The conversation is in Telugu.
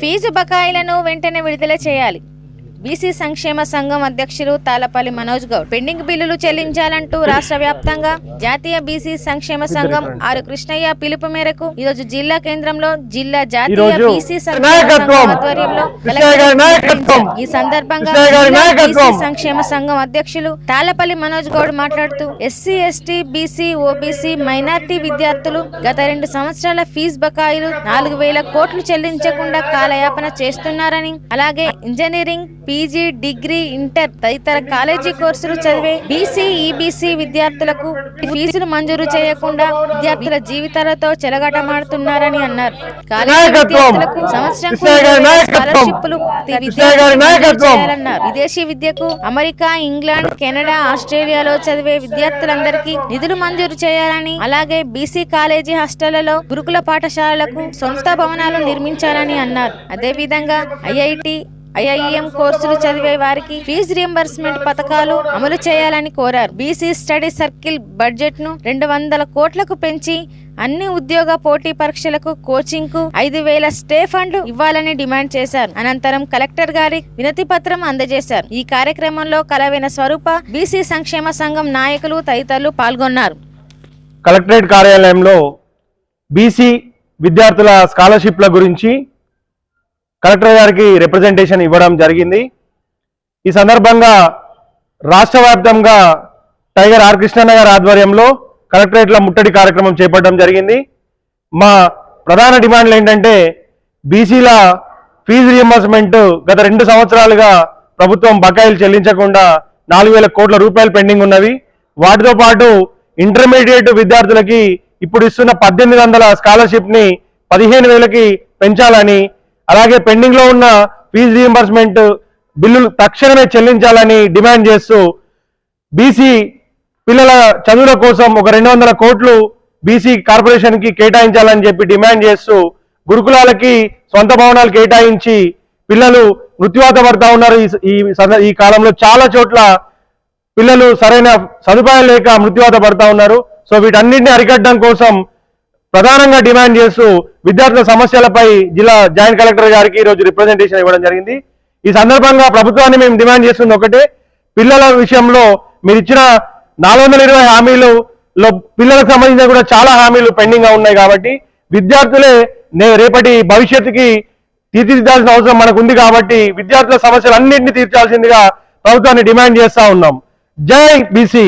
ఫీజు బకాయిలను వెంటనే విడుదల చేయాలి. బీసీ సంక్షేమ సంఘం అధ్యక్షులు తాలపల్లి మనోజ్ గౌడ్ పెండింగ్ బిల్లులు చెల్లించాలంటూ రాష్ట్ర వ్యాప్తంగా జాతీయ బీసీ సంక్షేమ సంఘం ఆరు కృష్ణయ్య పిలుపు మేరకు ఈరోజు జిల్లా కేంద్రంలో జిల్లా జాతీయ బీసీ ఆధ్వర్యంలో. ఈ సందర్భంగా. బీసీ సంక్షేమ సంఘం అధ్యక్షులు తాలపల్లి మనోజ్ గౌడ్ మాట్లాడుతూ SC ST BC OBC minority విద్యార్థులు గత రెండు సంవత్సరాల ఫీజు బకాయిలు నాలుగు వేల కోట్లు చెల్లించకుండా కాలయాపన చేస్తున్నారని అలాగే ఇంజనీరింగ్ పీజీ డిగ్రీ ఇంటర్ తదితర కాలేజీ కోర్సులు చదివే బీసీ ఈబీసీ విద్యార్థులకు ఫీజులు మంజూరు చేయకుండా విద్యార్థుల జీవితాలతో చెలగాటమాడుతున్నారని అన్నారు కాలేజీ. విద్యార్థులకు సంవత్సరం. స్కాలర్షిప్లు. చేయాలన్నారు విదేశీ విద్యకు అమెరికా ఇంగ్లాండ్ కెనడా ఆస్ట్రేలియాలో చదివే విద్యార్థులందరికీ నిధులు మంజూరు చేయాలని అలాగే బీసీ కాలేజీ హాస్టళ్ళలో గురుకుల పాఠశాలలకు సొంత భవనాలు నిర్మించాలని అన్నారు అదే విధంగా ఐఐటి ఐఐఎం కోర్సులు చదివే వారికి ఫీజు రియంబర్స్మెంట్ పథకాలు అమలు చేయాలని కోరారు. బీసీ స్టడీ సర్కిల్ బడ్జెట్ను రెండు వందల కోట్లకు పెంచి అన్ని ఉద్యోగ పోటీ పరీక్షలకు కోచింగ్కు ఐదు వేల స్టే ఫండ్ ఇవ్వాలని డిమాండ్ చేశారు. అనంతరం కలెక్టర్ గారి వినతి పత్రం అందజేశారు. ఈ కార్యక్రమంలో కలవైన స్వరూప బీసీ సంక్షేమ సంఘం నాయకులు తదితరులు పాల్గొన్నారు. కలెక్టరేట్ కార్యాలయంలో బీసీ విద్యార్థుల స్కాలర్షిప్ల గురించి కలెక్టర్ గారికి రిప్రజెంటేషన్ ఇవ్వడం జరిగింది. ఈ సందర్భంగా రాష్ట్ర వ్యాప్తంగా టైగర్ ఆర్ కృష్ణన్న గారి ఆధ్వర్యంలో కలెక్టరేట్ల ముట్టడి కార్యక్రమం చేపట్టడం జరిగింది. మా ప్రధాన డిమాండ్లు ఏంటంటే బీసీల ఫీజు రియంబర్స్మెంట్ గత రెండు సంవత్సరాలుగా ప్రభుత్వం బకాయిలు చెల్లించకుండా నాలుగు వేల కోట్ల రూపాయలు పెండింగ్ ఉన్నవి. వాటితో పాటు ఇంటర్మీడియట్ విద్యార్థులకి ఇప్పుడు ఇస్తున్న పద్దెనిమిది వందల స్కాలర్షిప్ని పదిహేను వేలకి పెంచాలని అలాగే పెండింగ్లో ఉన్న ఫీజు రీఎంబర్స్మెంట్ బిల్లులు తక్షణమే చెల్లించాలని డిమాండ్ చేస్తూ బీసీ పిల్లల చదువుల కోసం ఒక రెండు వందల కోట్లు బీసీ కార్పొరేషన్కి కేటాయించాలని చెప్పి డిమాండ్ చేస్తూ గురుకులాలకి సొంత భవనాలు కేటాయించి పిల్లలు మృత్యువాత పడతా ఉన్నారు ఈ- ఈ ఈ కాలంలో చాలా చోట్ల పిల్లలు సరైన సదుపాయం లేక మృత్యువాత పడతా ఉన్నారు. సో వీటన్నింటిని అరికట్టడం కోసం ప్రధానంగా డిమాండ్ చేస్తూ విద్యార్థుల సమస్యలపై జిల్లా జాయింట్ కలెక్టర్ గారికి ఈరోజు రోజు రిప్రజెంటేషన్ ఇవ్వడం జరిగింది. ఈ సందర్భంగా ప్రభుత్వాన్ని మేము డిమాండ్ చేస్తుంది ఒకటే. పిల్లల విషయంలో మీరు ఇచ్చిన నాలుగు వందల ఇరవై హామీలు లో పిల్లలకు సంబంధించిన కూడా చాలా హామీలు పెండింగ్గా ఉన్నాయి కాబట్టి విద్యార్థులే నే- రేపటి భవిష్యత్తుకి తీర్చిదిద్దాల్సిన అవసరం మనకు ఉంది కాబట్టి విద్యార్థుల సమస్యలు అన్నింటినీ తీర్చాల్సిందిగా ప్రభుత్వాన్ని డిమాండ్ చేస్తా ఉన్నాం. జై బీసీ.